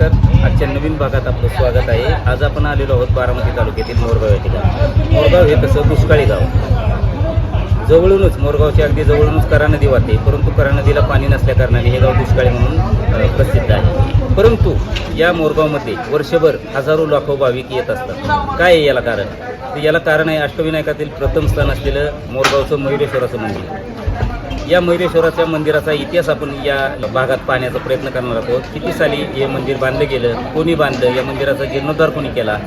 तर आजच्या नवीन भागात आपलं स्वागत आहे. आज आपण आलेलो आहोत बारामती तालुक्यातील मोरगाव या ठिकाणी. मोरगाव हे तसं दुष्काळी गाव? जवळूनच मोरगावच्या अगदी जवळूनच करा नदी वाहते परंतु करा नदीला पाणी नसल्या कारणाने हे गाव दुष्काळी म्हणून प्रसिद्ध आहे. परंतु या मोरगावमध्ये वर्षभर हजारो लाखो भाविक येत असतात. काय आहे याला कारण? तर याला कारण आहे अष्टविनायकातील प्रथम स्थान असलेलं मोरगावचं मयुरेश्वराचं मंदिर. या मयुरेश्वराच्या मंदिराचा इतिहास आपण या भागात पाहण्याचा प्रयत्न करणार आहोत. किती साली हे मंदिर बांधलं गेलं? कोणी बांधलं? या मंदिराचा जीर्णोद्धार कोणी केला?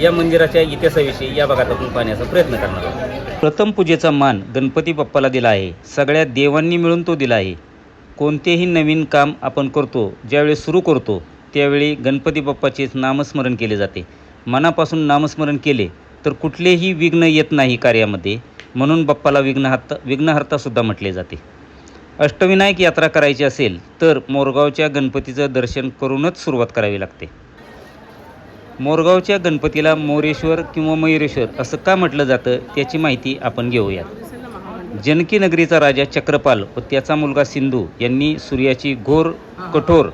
या मंदिराच्या इतिहासाविषयी या भागात आपण पाहण्याचा प्रयत्न करणार आहोत. प्रथम पूजेचा मान गणपती बाप्पाला दिला आहे. सगळ्या देवांनी मिळून तो दिला आहे. कोणतेही नवीन काम आपण करतो ज्यावेळी सुरू करतो त्यावेळी गणपती बाप्पाचेच नामस्मरण केले जाते. मनापासून नामस्मरण केले तर कुठलेही विघ्न येत नाही कार्यामध्ये. म्हणून बाप्पाला विघ्नहर्ता विघ्नहर्तासुद्धा म्हटले जाते. अष्टविनायक यात्रा करायची असेल तर मोरगावच्या गणपतीचं दर्शन करूनच सुरुवात करावी लागते. मोरगावच्या गणपतीला मोरेश्वर किंवा मयुरेश्वर असं का म्हटलं जातं त्याची माहिती आपण घेऊयात. जनकी नगरीचा राजा चक्रपाल व त्याचा मुलगा सिंधू यांनी सूर्याची घोर कठोर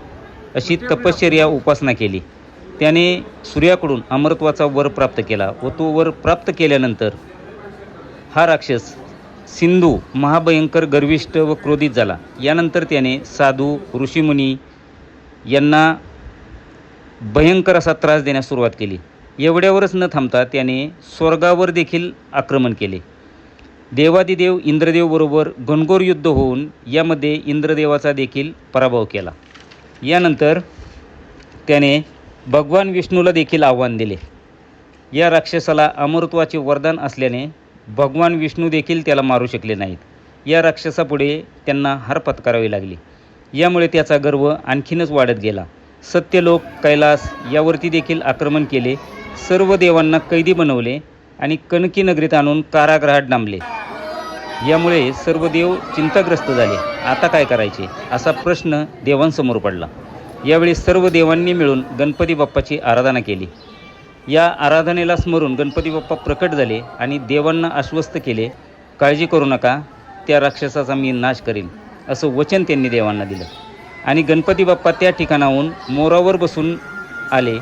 अशी तपश्चर्या उपासना केली. त्याने सूर्याकडून अमरत्वाचा वर प्राप्त केला व तो वर प्राप्त केल्यानंतर हा राक्षस सिंधू महाभयंकर गर्विष्ट व क्रोधित झाला. यानंतर त्याने साधू ऋषीमुनी यांना भयंकर असा त्रास देण्यास सुरुवात केली. एवढ्यावरच न थांबता त्याने स्वर्गावर देखील आक्रमण केले. देवादिदेव इंद्रदेवबरोबर घनघोर युद्ध होऊन यामध्ये इंद्रदेवाचा देखील पराभव केला. यानंतर त्याने भगवान विष्णूला देखील आव्हान दिले. या राक्षसाला अमरत्वाचे वरदान असल्याने भगवान विष्णू देखील त्याला मारू शकले नाहीत. या राक्षसापुढे त्यांना हार पत्करावी लागली. यामुळे त्याचा गर्व आणखीनच वाढत गेला. सत्यलोक कैलास यावरती देखील आक्रमण केले. सर्व देवांना कैदी बनवले आणि कणकी नगरीत आणून कारागृहात डांबले यामुळे सर्व देव चिंताग्रस्त झाले. आता काय करायचे? असा प्रश्न देवांसमोर पडला. यावेळी सर्व देवांनी मिळून गणपती बाप्पाची आराधना केली. या आराधनेला स्मरून गणपती बाप्पा प्रकट झाले आणि देवांना आश्वस्त केले काळजी करू नका त्या राक्षसाचा मी नाश करीन असं वचन त्यांनी देवांना दिलं. आणि गणपती बाप्पा त्या ठिकाणाहून मोरावर बसून आले.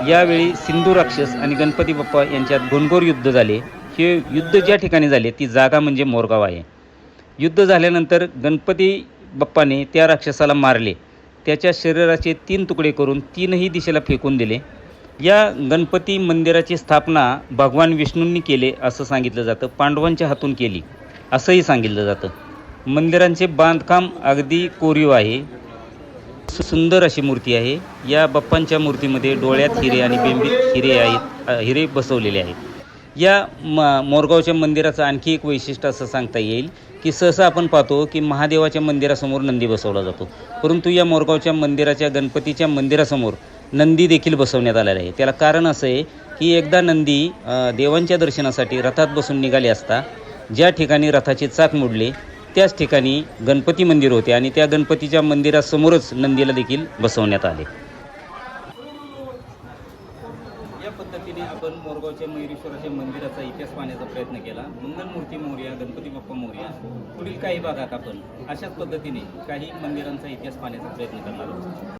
यावेळी सिंधू राक्षस आणि गणपती बाप्पा यांच्यात घनघोर युद्ध झाले. हे युद्ध ज्या ठिकाणी झाले ती जागा म्हणजे मोरगाव आहे. युद्ध झाल्यानंतर गणपती बाप्पाने त्या राक्षसाला मारले. त्याच्या शरीराचे तीन तुकडे करून तीनही दिशेला फेकून दिले. या गणपती मंदिराची स्थापना भगवान विष्णूंनी केले असं सांगितलं जातं पांडवांच्या हातून केली असंही सांगितलं जातं. मंदिरांचे बांधकाम अगदी कोरीव आहे सुंदर अशी मूर्ती आहे. या बाप्पांच्या मूर्तीमध्ये डोळ्यात हिरे आणि बेंबीत हिरे आहेत हिरे बसवलेले आहेत. या म मोरगावच्या मंदिराचं आणखी एक वैशिष्ट्य असं सांगता येईल की सहसा आपण पाहतो की महादेवाच्या मंदिरासमोर नंदी बसवला जातो. परंतु या मोरगावच्या मंदिराच्या गणपतीच्या मंदिरासमोर नंदी देखील बसवण्यात आलेला आहे. त्याला कारण असं आहे की एकदा नंदी देवांच्या दर्शनासाठी रथात बसून निघाली असता ज्या ठिकाणी रथाचे चाक मोडले त्याच ठिकाणी गणपती मंदिर होते आणि त्या गणपतीच्या मंदिरासमोरच नंदीला देखील बसवण्यात आले. या पद्धतीने आपण मोरगावच्या मयुरेश्वराच्या मंदिराचा इतिहास पाहण्याचा प्रयत्न केला. मंगलमूर्ती मोर्या गणपती बाप्पा मोर्या. पुढील काही भागात आपण अशाच पद्धतीने काही मंदिरांचा इतिहास पाहण्याचा प्रयत्न करणार आहोत.